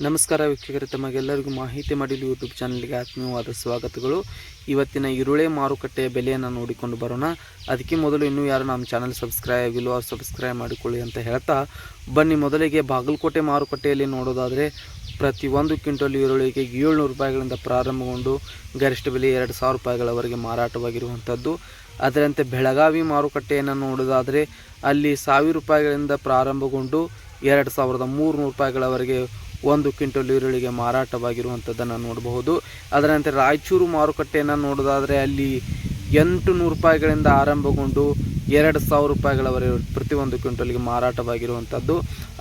ನಮಸ್ಕಾರ ವೀಕ್ಷಕರೇ, ತಮಗೆಲ್ಲರಿಗೂ ಮಾಹಿತಿ ಮಾಡಲು ಯೂಟ್ಯೂಬ್ ಚಾನಲ್ಗೆ ಆತ್ಮೀಯವಾದ ಸ್ವಾಗತಗಳು. ಇವತ್ತಿನ ಈರುಳ್ಳಿ ಮಾರುಕಟ್ಟೆಯ ಬೆಲೆಯನ್ನು ನೋಡಿಕೊಂಡು ಬರೋಣ. ಅದಕ್ಕೆ ಮೊದಲು ಇನ್ನೂ ಯಾರು ನಮ್ಮ ಚಾನಲ್ ಸಬ್ಸ್ಕ್ರೈಬ್ ಆಗಿಲ್ಲೋ, ಅವ್ರು ಸಬ್ಸ್ಕ್ರೈಬ್ ಮಾಡಿಕೊಳ್ಳಿ ಅಂತ ಹೇಳ್ತಾ, ಬನ್ನಿ ಮೊದಲಿಗೆ ಬಾಗಲಕೋಟೆ ಮಾರುಕಟ್ಟೆಯಲ್ಲಿ ನೋಡೋದಾದರೆ, ಪ್ರತಿ ಒಂದು ಕ್ವಿಂಟಲ್ ಈರುಳ್ಳಿಗೆ ಏಳ್ನೂರು ರೂಪಾಯಿಗಳಿಂದ ಪ್ರಾರಂಭಗೊಂಡು, ಗರಿಷ್ಠ ಬೆಲೆ ಎರಡು ಸಾವಿರ ರೂಪಾಯಿಗಳವರೆಗೆ ಮಾರಾಟವಾಗಿರುವಂಥದ್ದು. ಅದರಂತೆ ಬೆಳಗಾವಿ ಮಾರುಕಟ್ಟೆಯನ್ನು ನೋಡೋದಾದರೆ, ಅಲ್ಲಿ ಸಾವಿರ ರೂಪಾಯಿಗಳಿಂದ ಪ್ರಾರಂಭಗೊಂಡು, ಎರಡು ಸಾವಿರದ ಮೂರುನೂರು ರೂಪಾಯಿಗಳವರೆಗೆ ಒಂದು ಕ್ವಿಂಟಲ್ ಈರುಳ್ಳಿಗೆ ಮಾರಾಟವಾಗಿರುವಂಥದ್ದನ್ನು ನೋಡಬಹುದು. ಅದರಂತೆ ರಾಯಚೂರು ಮಾರುಕಟ್ಟೆಯನ್ನು ನೋಡೋದಾದರೆ ಅಲ್ಲಿ ಎಂಟು ನೂರು ರೂಪಾಯಿಗಳಿಂದ ಆರಂಭಗೊಂಡು ಎರಡು ಸಾವಿರ ರೂಪಾಯಿಗಳವರೆಗೆ ಪ್ರತಿಯೊಂದು ಕ್ವಿಂಟಲ್ಗೆ ಮಾರಾಟವಾಗಿರುವಂಥದ್ದು.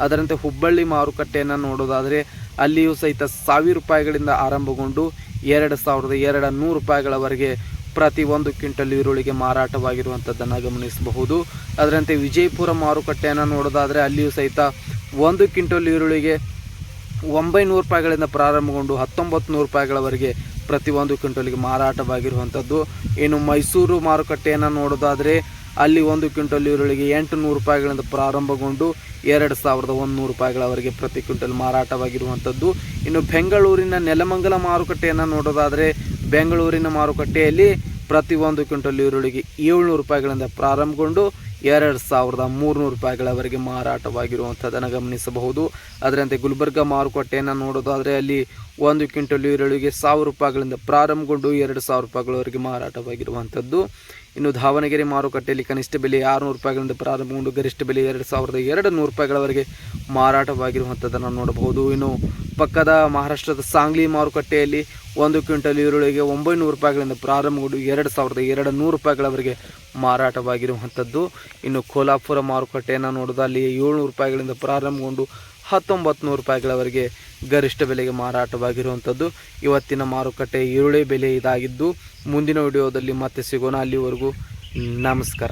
ಅದರಂತೆ ಹುಬ್ಬಳ್ಳಿ ಮಾರುಕಟ್ಟೆಯನ್ನು ನೋಡೋದಾದರೆ ಅಲ್ಲಿಯೂ ಸಹಿತ ಸಾವಿರ ರೂಪಾಯಿಗಳಿಂದ ಆರಂಭಗೊಂಡು ಎರಡು ಸಾವಿರದ ಎರಡು ನೂರು ರೂಪಾಯಿಗಳವರೆಗೆ ಪ್ರತಿ ಒಂದು ಕ್ವಿಂಟಲ್ ಈರುಳ್ಳಿಗೆ ಮಾರಾಟವಾಗಿರುವಂಥದ್ದನ್ನು ಗಮನಿಸಬಹುದು. ಅದರಂತೆ ವಿಜಯಪುರ ಮಾರುಕಟ್ಟೆಯನ್ನು ನೋಡೋದಾದರೆ ಅಲ್ಲಿಯೂ ಸಹಿತ ಒಂದು ಕ್ವಿಂಟಲ್ ಈರುಳ್ಳಿಗೆ ಒಂಬೈನೂರು ರೂಪಾಯಿಗಳಿಂದ ಪ್ರಾರಂಭಗೊಂಡು ಹತ್ತೊಂಬತ್ತು ನೂರು ರೂಪಾಯಿಗಳವರೆಗೆ ಪ್ರತಿ ಒಂದು ಕ್ವಿಂಟಲ್ಗೆ ಮಾರಾಟವಾಗಿರುವಂಥದ್ದು. ಇನ್ನು ಮೈಸೂರು ಮಾರುಕಟ್ಟೆಯನ್ನು ನೋಡೋದಾದರೆ ಅಲ್ಲಿ ಒಂದು ಕ್ವಿಂಟಲ್ ಈರುಳ್ಳಿಗೆ ಎಂಟು ನೂರು ರೂಪಾಯಿಗಳಿಂದ ಪ್ರಾರಂಭಗೊಂಡು ಎರಡು ಸಾವಿರದ ಒಂದು ರೂಪಾಯಿಗಳವರೆಗೆ ಪ್ರತಿ ಕ್ವಿಂಟಲ್ ಮಾರಾಟವಾಗಿರುವಂಥದ್ದು. ಇನ್ನು ಬೆಂಗಳೂರಿನ ನೆಲಮಂಗಲ ಮಾರುಕಟ್ಟೆಯನ್ನು ನೋಡೋದಾದರೆ ಬೆಂಗಳೂರಿನ ಮಾರುಕಟ್ಟೆಯಲ್ಲಿ ಪ್ರತಿ ಒಂದು ಕ್ವಿಂಟಲ್ ಈರುಳ್ಳಿಗೆ ಏಳ್ನೂರು ರೂಪಾಯಿಗಳಿಂದ ಪ್ರಾರಂಭಗೊಂಡು ಎರಡು ಸಾವಿರದ ಮೂರುನೂರು ರೂಪಾಯಿಗಳವರೆಗೆ ಮಾರಾಟವಾಗಿರುವಂಥದ್ದನ್ನು ಗಮನಿಸಬಹುದು. ಅದರಂತೆ ಗುಲ್ಬರ್ಗ ಮಾರುಕಟ್ಟೆಯನ್ನು ನೋಡೋದಾದರೆ ಅಲ್ಲಿ ಒಂದು ಕ್ವಿಂಟಲ್ ಈರುಳ್ಳಿಗೆ ಸಾವಿರ ರೂಪಾಯಿಗಳಿಂದ ಪ್ರಾರಂಭಗೊಂಡು ಎರಡು ಸಾವಿರ ರೂಪಾಯಿಗಳವರೆಗೆ ಮಾರಾಟವಾಗಿರುವಂಥದ್ದು. ಇನ್ನು ದಾವಣಗೆರೆ ಮಾರುಕಟ್ಟೆಯಲ್ಲಿ ಕನಿಷ್ಠ ಬೆಲೆ ಆರುನೂರು ರೂಪಾಯಿಗಳಿಂದ ಪ್ರಾರಂಭಗೊಂಡು ಗರಿಷ್ಠ ಬೆಲೆ ಎರಡು ಸಾವಿರದ ಎರಡು ನೂರು ರೂಪಾಯಿಗಳವರೆಗೆ ಮಾರಾಟವಾಗಿರುವಂಥದ್ದನ್ನು ನೋಡಬಹುದು. ಇನ್ನು ಪಕ್ಕದ ಮಹಾರಾಷ್ಟ್ರದ ಸಾಂಗ್ಲಿ ಮಾರುಕಟ್ಟೆಯಲ್ಲಿ ಒಂದು ಕ್ವಿಂಟಲ್ ಈರುಳ್ಳಿಗೆ ಒಂಬೈನೂರು ರೂಪಾಯಿಗಳಿಂದ ಪ್ರಾರಂಭಗೊಂಡು ಎರಡು ಸಾವಿರದ ಎರಡು ನೂರು ರೂಪಾಯಿಗಳವರೆಗೆ ಮಾರಾಟವಾಗಿರುವಂಥದ್ದು. ಇನ್ನು ಕೋಲಾಪುರ ಮಾರುಕಟ್ಟೆಯನ್ನು ನೋಡೋದು ಅಲ್ಲಿ ಏಳ್ನೂರು ರೂಪಾಯಿಗಳಿಂದ ಪ್ರಾರಂಭಗೊಂಡು ಹತ್ತೊಂಬತ್ತು ನೂರು ರೂಪಾಯಿಗಳವರೆಗೆ ಗರಿಷ್ಠ ಬೆಲೆಗೆ ಮಾರಾಟವಾಗಿರುವಂಥದ್ದು. ಇವತ್ತಿನ ಮಾರುಕಟ್ಟೆ ಈರುಳ್ಳಿ ಬೆಲೆ ಇದಾಗಿದ್ದು, ಮುಂದಿನ ವಿಡಿಯೋದಲ್ಲಿ ಮತ್ತೆ ಸಿಗೋಣ. ಅಲ್ಲಿವರೆಗೂ ನಮಸ್ಕಾರ.